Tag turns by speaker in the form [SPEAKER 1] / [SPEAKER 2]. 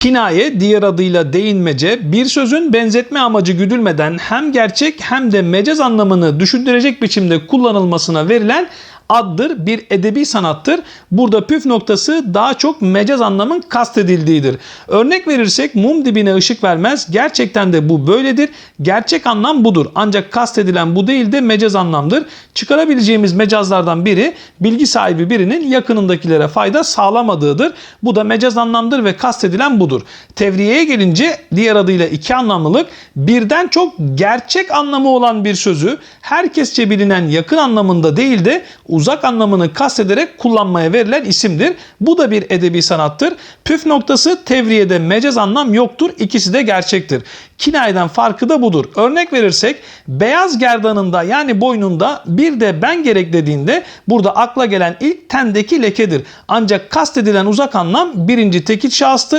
[SPEAKER 1] Kinaye diğer adıyla değinmece bir sözün benzetme amacı güdülmeden hem gerçek hem de mecaz anlamını düşündürecek biçimde kullanılmasına verilen addır, bir edebi sanattır. Burada püf noktası daha çok mecaz anlamın kastedildiğidir. Örnek verirsek mum dibine ışık vermez. Gerçekten de bu böyledir. Gerçek anlam budur. Ancak kastedilen bu değil de mecaz anlamdır. Çıkarabileceğimiz mecazlardan biri bilgi sahibi birinin yakınındakilere fayda sağlamadığıdır. Bu da mecaz anlamdır ve kastedilen budur. Tevriyeye gelince diğer adıyla iki anlamlılık birden çok gerçek anlamı olan bir sözü herkesçe bilinen yakın anlamında değil de uzak anlamını kastederek kullanmaya verilen isimdir. Bu da bir edebi sanattır. Püf noktası tevriyede mecaz anlam yoktur. İkisi de gerçektir. Kinayeden farkı da budur. Örnek verirsek beyaz gerdanında yani boynunda bir de ben gerek dediğinde burada akla gelen ilk tendeki lekedir. Ancak kastedilen uzak anlam birinci tekil şahıstır.